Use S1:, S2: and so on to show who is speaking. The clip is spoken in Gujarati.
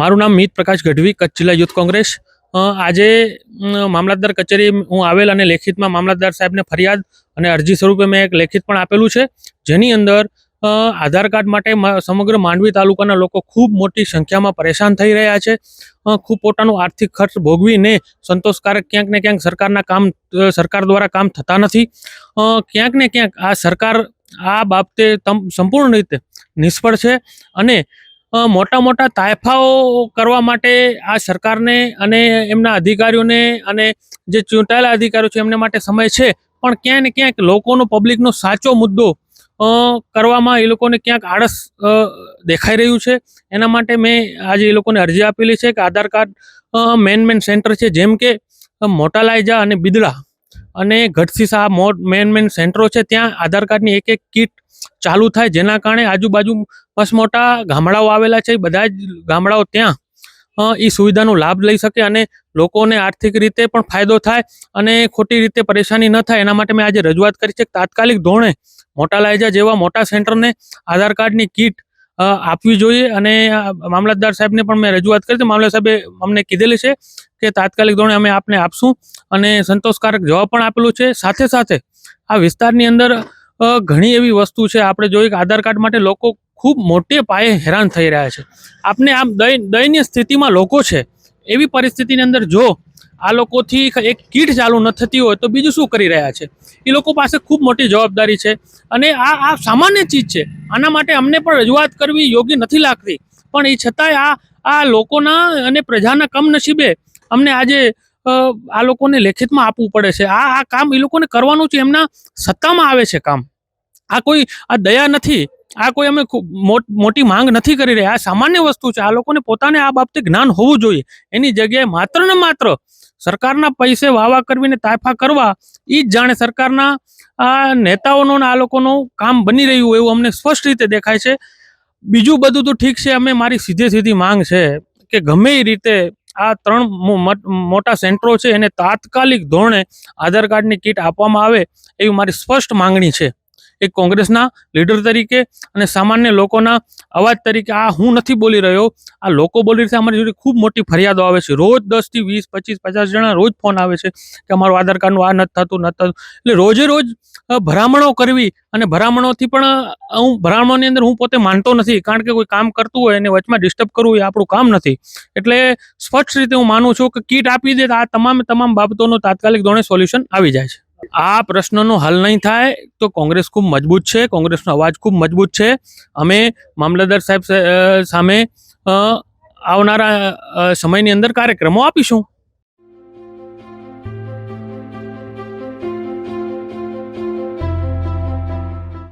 S1: મારું નામ મિત પ્રકાશ ગઢવી, કચ્છ જિલ્લા યુથ કોંગ્રેસ. આજે મામલતદાર કચેરી હું આવેલ અને લેખિતમાં મામલતદાર સાહેબને ફરિયાદ અને અરજી સ્વરૂપે મેં એક લેખિત પણ આપેલું છે. જેની અંદર આધાર કાર્ડ માટે સમગ્ર માંડવી તાલુકાના લોકો ખૂબ મોટી સંખ્યામાં પરેશાન થઈ રહ્યા છે. ખૂબ પોતાનું આર્થિક ખર્ચ ભોગવીને સંતોષકારક ક્યાંક ને ક્યાંક સરકારના કામ સરકાર દ્વારા કામ થતા નથી. ક્યાંક ને ક્યાંક આ સરકાર આ બાબતે સંપૂર્ણ રીતે નિષ્ફળ છે અને મોટા મોટા તાયફાઓ કરવા માટે આ સરકારને અને એમના અધિકારીઓને અને જે ચૂંટાયેલા અધિકારીઓ છે એમને માટે સમય છે. પણ ક્યાંય ને ક્યાંક લોકોનો, પબ્લિકનો સાચો મુદ્દો કરવામાં એ લોકોને ક્યાંક આળસ દેખાઈ રહ્યું છે. એના માટે મેં આજે એ લોકોને અરજી આપેલી છે કે Aadhaar card main main centre છે. જેમ કે મોટા અને બિદડા અને ગઢસીસા મોટ મેન મેન સેન્ટરો છે. ત્યાં આધાર કાર્ડની એક એક કીટ ચાલુ થાય. જેના કારણે આજુબાજુ બસ મોટા ગામડાઓ આવેલા છે. બધા જ ગામડાઓ ત્યાં એ સુવિધાનો લાભ લઈ શકે અને લોકોને આર્થિક રીતે પણ ફાયદો થાય અને ખોટી રીતે પરેશાની ન થાય. એના માટે મેં આજે રજૂઆત કરી છે તાત્કાલિક ધોરણે મોટા લાયજા જેવા મોટા સેન્ટરને આધાર કાર્ડની કીટ આપવી જોઈએ અને મામલતદાર સાહેબને પણ મેં રજૂઆત કરી હતી મામલતદાર સાહેબે અમને કીધેલી છે કે તાત્કાલિક ધોરણે અમે આપને આપશું અને સંતોષકારક જવાબ પણ આપેલું છે. સાથે સાથે આ વિસ્તારની અંદર ઘણી એવી વસ્તુ છે. આપણે જોઈએ કે આધાર કાર્ડ માટે લોકો ખૂબ મોટે પાયે હેરાન થઈ રહ્યા છે. આપને આમ દય, દયનીય સ્થિતિમાં લોકો છે. એવી પરિસ્થિતિની અંદર જો આ લોકોથી એક કીટ ચાલુ ન થતી હોય તો બીજું શું કરી રહ્યા છે? એ લોકો પાસે ખૂબ મોટી જવાબદારી છે અને આ આ સામાન્ય ચીજ છે. આના માટે અમને પણ રજૂઆત કરવી યોગ્ય નથી લાગતી. પણ એ છતાંય આ આ લોકોના અને પ્રજાના કમનસીબે અમને આજે આ લોકોને લેખિતમાં આપવું પડે છે. આ આ કામ એ લોકોને કરવાનું છે. એમના સત્તામાં આવે છે કામ. આ કોઈ, આ દયા નથી. આ કોઈ અમે મોટ- માંગ નથી કરી રહ્યા. આ સામાન્ય વસ્તુ છે. આ લોકોને પોતાને આ બાબતે જ્ઞાન હોવું જોઈએ. એની જગ્યાએ માત્ર ને માત્ર સરકારના પૈસે વાવા કરવીને તાયફા કરવા એ જ જાણે સરકારના આ નેતાઓનો આ લોકોનું કામ બની રહ્યું એવું અમને સ્પષ્ટ રીતે દેખાય છે. બીજું બધું તો ઠીક છે. અમે મારી સીધે સીધી માંગ છે કે ગમે એ રીતે આ ત્રણ મોટા સેન્ટરો છે એને તાત્કાલિક ધોરણે આધાર કાર્ડની કીટ આપવામાં આવે એવી મારી સ્પષ્ટ માંગણી છે. એક કોંગ્રેસના લીડર તરીકે અને સામાન્ય લોકોના અવાજ તરીકે આ હું નથી બોલી રહ્યો. આ લોકો બોલી રહ્યા અમારી જોડે ખૂબ મોટી ફરિયાદો આવે છે. રોજ દસથી વીસ, પચીસ, પચાસ જણા રોજ ફોન આવે છે કે અમારું આધાર કાર્ડનું આ નથી થતું નથી થતું. એટલે રોજે રોજ ભરામણો કરવી અને ભરામણોથી પણ હું ભરામણોની અંદર હું પોતે માનતો નથી. કારણ કે કોઈ કામ કરતું હોય એને વચમાં ડિસ્ટર્બ કરવું એ આપણું કામ નથી. એટલે સ્પષ્ટ રીતે હું માનું છું કે કીટ આપી દે તો આ તમામ તમામ બાબતોનું તાત્કાલિક ધોરણે સોલ્યુશન આવી જાય છે. આ પ્રશ્નનો હલ નહીં થાય તો કોંગ્રેસ ખૂબ મજબૂત છે, કોંગ્રેસનો અવાજ ખૂબ મજબૂત છે. અમે મામલતદાર સાહેબ સામે આવનારા સમયની અંદર કાર્યક્રમો આપીશું.